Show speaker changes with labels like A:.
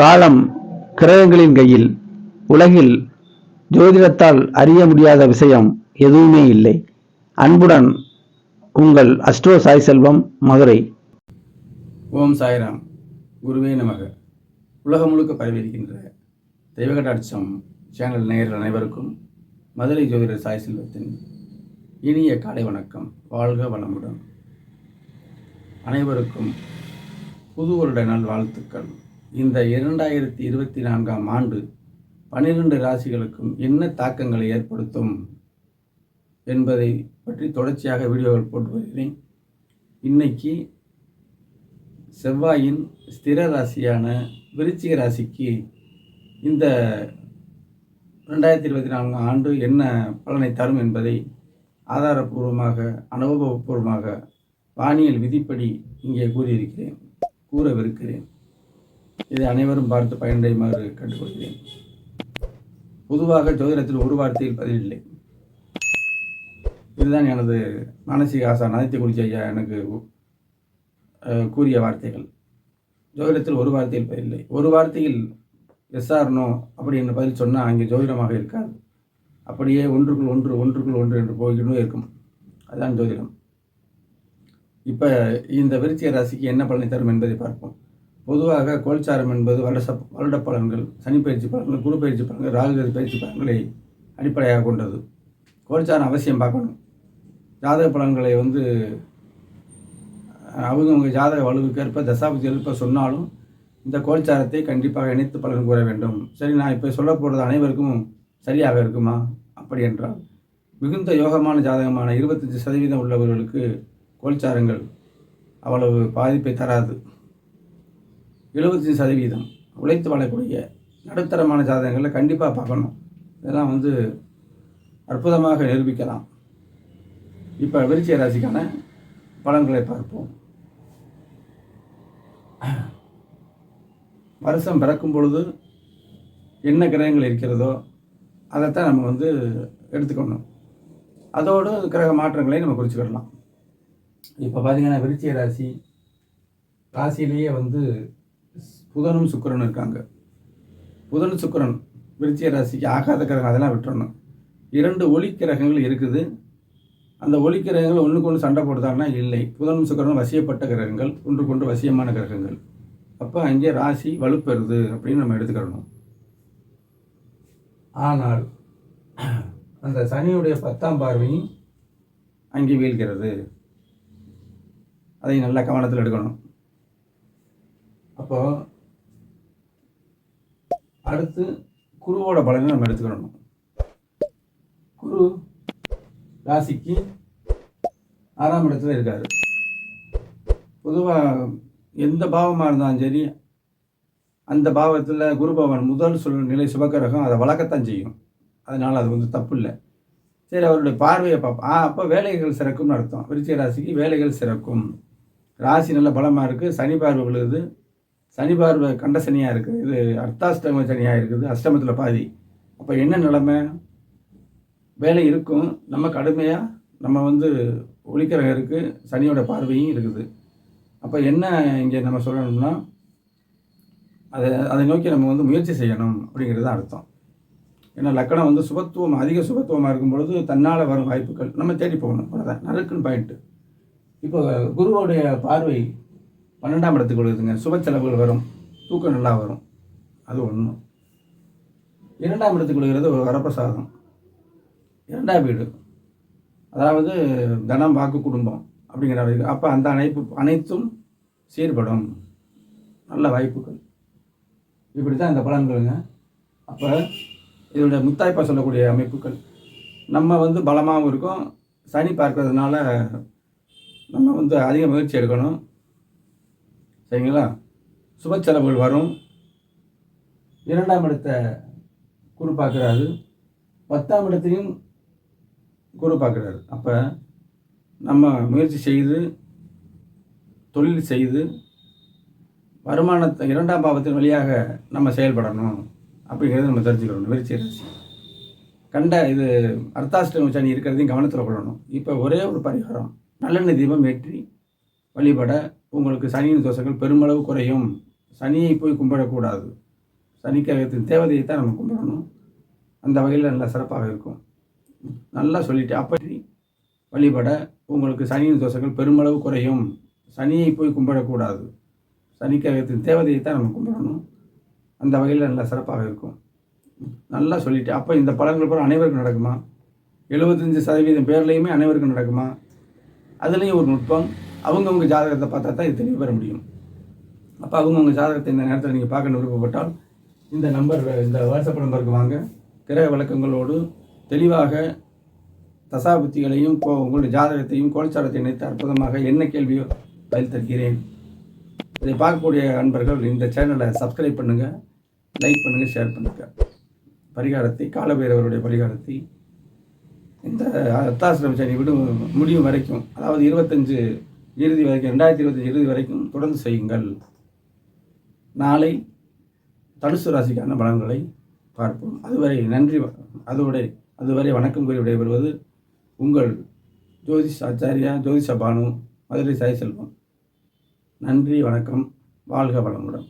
A: காலம் கிரகங்களின் கையில் உலகில் ஜோதிடத்தால் அறிய முடியாத விஷயம் எதுவுமே இல்லை. அன்புடன் உங்கள் அஸ்ட்ரோ சாய் செல்வம் மதுரை.
B: ஓம் சாய்ராம். குருவே நமக. உலகம் முழுக்க பரவியிருக்கின்ற தெய்வகடாட்சம் சேனல் நேயர்கள் அனைவருக்கும் மதுரை ஜோதிடர் சாய் செல்வத்தின் இனிய காலை வணக்கம். வாழ்க வளமுடன். அனைவருக்கும் புது வருட நாள் வாழ்த்துக்கள் இந்த இரண்டாயிரத்தி இருபத்தி நான்காம் ஆண்டு பன்னிரண்டு ராசிகளுக்கும் என்ன தாக்கங்களை ஏற்படுத்தும் என்பதை பற்றி தொடர்ச்சியாக வீடியோவில் போட்டு வருகிறேன். இன்னைக்கு செவ்வாயின் ஸ்திர ராசியான விருச்சிக ராசிக்கு இந்த ரெண்டாயிரத்தி இருபத்தி நான்காம் ஆண்டு என்ன பலனை தரும் என்பதை ஆதாரபூர்வமாக அனுபவபூர்வமாக வானியல் விதிப்படி இங்கே கூறியிருக்கிறேன் கூறவிருக்கிறேன். இதை அனைவரும் பார்த்து பயனடையுமாறு கேட்டுக்கொள்கிறேன். பொதுவாக ஜோதிடத்தில் ஒரு வார்த்தையில் பதிலில்லை இதுதான் எனது மானசீக ஆசான் ஆதித்ய குறிச்சி ஐயா எனக்கு கூறிய வார்த்தைகள். ஜோதிடத்தில் ஒரு வார்த்தையில் பதிலில்லை ஒரு வார்த்தையில் எஸ்ஆர்னோ அப்படி அப்படின்னு பதில் சொன்னால் அங்கே ஜோதிடமாக இருக்காது. அப்படியே ஒன்றுக்குள் ஒன்று ஒன்றுக்குள் ஒன்று என்று போகணும் இருக்கும். அதுதான் ஜோதிடம். இப்போ இந்த விருச்சிக ராசிக்கு என்ன பலனை தரும் என்பதை பார்ப்போம். பொதுவாக கோல்சாரம் என்பது வருட சப் வருட பலன்கள் சனி பயிற்சி பலன்கள் குரு பயிற்சி பலன்கள் ராகுகதி பயிற்சி பலன்களை அடிப்படையாக கொண்டது. கோல்சாரம் அவசியம் பார்க்கணும். ஜாதக பலன்களை வந்து அவங்கவுங்க ஜாதக வலுவுக்கேற்ப தசாபதி எழுப்ப சொன்னாலும் இந்த கோல்சாரத்தை கண்டிப்பாக இணைத்து பலன் கூற வேண்டும். சரி நான் இப்போ சொல்ல போகிறது அனைவருக்கும் சரியாக இருக்குமா? அப்படி என்றால் மிகுந்த யோகமான ஜாதகமான இருபத்தஞ்சி சதவீதம் உள்ளவர்களுக்கு கோல்சாரங்கள் அவ்வளவு பாதிப்பை தராது. எழுபத்தஞ்சி சதவீதம் உழைத்து வாழக்கூடிய நடுத்தரமான ஜாதகங்களை கண்டிப்பாக பார்க்கணும். இதெல்லாம் வந்து அற்புதமாக நிரூபிக்கலாம். இப்போ விருச்சிய ராசிக்கான பலன்களை பார்ப்போம். வருஷம் பிறக்கும் பொழுது என்ன கிரகங்கள் இருக்கிறதோ அதைத்தான் நம்ம வந்து எடுத்துக்கணும். அதோடு கிரக மாற்றங்களையும் நம்ம குறிச்சுக்கிடலாம். இப்போ பார்த்தீங்கன்னா விருச்சிய ராசி ராசியிலேயே வந்து புதனும் சுக்கரனும் இருக்காங்க. புதன் சுக்கிரன் விருச்சிய ராசிக்கு ஆகாத கிரகம் அதெல்லாம் விட்டுறணும். இரண்டு ஒளி கிரகங்கள் இருக்குது. அந்த ஒளி கிரகங்கள் ஒன்றுக்கு ஒன்று சண்டை போடுதாங்கன்னா இல்லை. புதனும் சுக்கரனும் வசியப்பட்ட கிரகங்கள் ஒன்று கொண்டு வசியமான கிரகங்கள். அப்போ அங்கே ராசி வலுப்பெறுது அப்படின்னு நம்ம எடுத்துக்கிறணும். ஆனால் அந்த சனியுடைய பத்தாம் பார்வையும் அங்கே வீழ்கிறது. அதை நல்லா கவனத்தில் எடுக்கணும். அப்போ அடுத்து குருவோட பலனை நம்ம எடுத்துக்கணும். குரு ராசிக்கு ஆறாம் இடத்துல இருக்காரு. பொதுவாக எந்த பாவமாக இருந்தாலும் சரி அந்த பாவத்தில் குரு பகவான் முதல் சொல் நிலை சுபக்கிரகம் அதை வளர்க்கத்தான் செய்யும். அதனால் அது வந்து தப்பு இல்லை. சரி அவருடைய பார்வையை பார்ப்போம். ஆ அப்போ வேலைகள் சிறக்கும்னு அர்த்தம். விருச்சிக ராசிக்கு வேலைகள் சிறக்கும். ராசி நல்ல பலமாக இருக்குது சனி பார்வை விழுது. சனி பார்வை கண்ட சனியாக இருக்குது இது அர்த்தாஷ்டம சனியாக இருக்குது அஷ்டமத்தில் பாதி. அப்போ என்ன நிலமை? வேலை இருக்கும் நம்ம கடுமையாக நம்ம வந்து ஒளிக்கிரகம் இருக்குது சனியோட பார்வையும் இருக்குது. அப்போ என்ன இங்கே நம்ம சொல்லணும்னா அதை அதை நோக்கி நம்ம வந்து முயற்சி செய்யணும் அப்படிங்கிறது தான் அர்த்தம். ஏன்னா லக்கணம் வந்து சுபத்துவம் அதிக சுபத்துவமாக இருக்கும் பொழுது தன்னால் வரும் வாய்ப்புகள் நம்ம தேடி போகணும். அவ்வளோதான் நறுக்குன்னு பாயிண்ட்டு இப்போ குருவோடைய பார்வை பன்னெண்டாம் இடத்துக்கு விழுதுங்க சுப செலவுகள் வரும். தூக்கம் நல்லா வரும். அது ஒன்று இரண்டாம் இடத்துக்கு விழுகிறது ஒரு வரப்பிரசாதம். இரண்டாம் வீடு. அதாவது தனம் வாக்கு குடும்பம் அப்படிங்கிற வரைக்கும். அப்போ அந்த அனைப்பு அனைத்தும் சீர்படும். நல்ல வாய்ப்புகள். இப்படி தான் இந்த பலன்களுங்க. அப்போ இதனுடைய முத்தாய்ப்பாக சொல்லக்கூடிய அமைப்புகள். நம்ம வந்து பலமாகவும் இருக்கும். சனி பார்க்கறதுனால நம்ம வந்து அதிக முயற்சி எடுக்கணும். சரிங்களா? சுப செலவுகள் வரும். இரண்டாம் இடத்தை குரு பார்க்குறாரு. பத்தாம் இடத்தையும் குரு பார்க்குறாரு. அப்போ நம்ம முயற்சி செய்து தொழில் செய்து வருமானத்தை இரண்டாம் பாவத்தின் வழியாக நம்ம செயல்படணும் அப்படிங்கிறது நம்ம தெரிஞ்சுக்கணும். முயற்சி ராசி கண்ட இது அர்த்தாஷ்டமி சனி இருக்கிறதையும் கவனத்தில் கொள்ளணும். இப்போ ஒரே ஒரு பரிகாரம். நல்லெண்ணெய் தீபம் ஏற்றி வழிபட உங்களுக்கு சனியின் தோஷங்கள் பெருமளவு குறையும். சனியை போய் கும்பிடக்கூடாது. சனிக்கிரகத்தின் தேவதையை தான் நம்ம கும்பிடணும். அந்த வகையில் நல்லா சிறப்பாக இருக்கும். நல்லா சொல்லிட்டு அப்படி வழிபட உங்களுக்கு சனியின் தோஷங்கள் பெருமளவு குறையும். சனியை போய் கும்பிடக்கூடாது. சனிக்கிரகத்தின் தேவதையை தான் நம்ம கும்பிடணும். அந்த வகையில் நல்லா சிறப்பாக இருக்கும். நல்லா சொல்லிட்டு அப்போ இந்த பலன்கள் பூரா அனைவருக்கும் நடக்குமா? எழுபத்தஞ்சு சதவீதம் பேர்லேயுமே அனைவருக்கும் நடக்குமா? அதுலேயும் ஒரு நுட்பம். அவங்கவுங்க ஜாதகத்தை பார்த்தா தான் இது தெளிவு பெற முடியும். அப்போ அவங்கவுங்க ஜாதகத்தை இந்த நேரத்தில் நீங்கள் பார்க்க விருப்பப்பட்டால் இந்த நம்பர் இந்த வாட்ஸ்அப் நம்பருக்கு வாங்க. கிரக விளக்கங்களோடு தெளிவாக தசாபுத்திகளையும் கோ உங்களுடைய ஜாதகத்தையும் கோல்சாரத்தை இணைத்து அற்புதமாக என்ன கேள்வியோ பதில் தருகிறேன். இதை பார்க்கக்கூடிய அன்பர்கள் இந்த சேனலை சப்ஸ்கிரைப் பண்ணுங்கள் லைக் பண்ணுங்கள் ஷேர் பண்ணுங்கள் பரிகாரத்தை காலபைரவருடைய பரிகாரத்தை இந்த அத்தாசிரம் சனி விடும் முடியும் வரைக்கும் அதாவது இருபத்தஞ்சு இறுதி வரைக்கும் ரெண்டாயிரத்தி இருபத்தஞ்சு இறுதி வரைக்கும் தொடர்ந்து செய்யுங்கள். நாளை தனுசு ராசிக்கான பலன்களை பார்ப்போம். அதுவரை நன்றி வ- அதோட அதுவரை வணக்கம் கூறி விடைபெறுவது உங்கள் ஜோதிஷ் ஆச்சாரியா ஜோதிஷ பானு மதுரை சாய் செல்வம். நன்றி வணக்கம் வாழ்க வளமுடன்.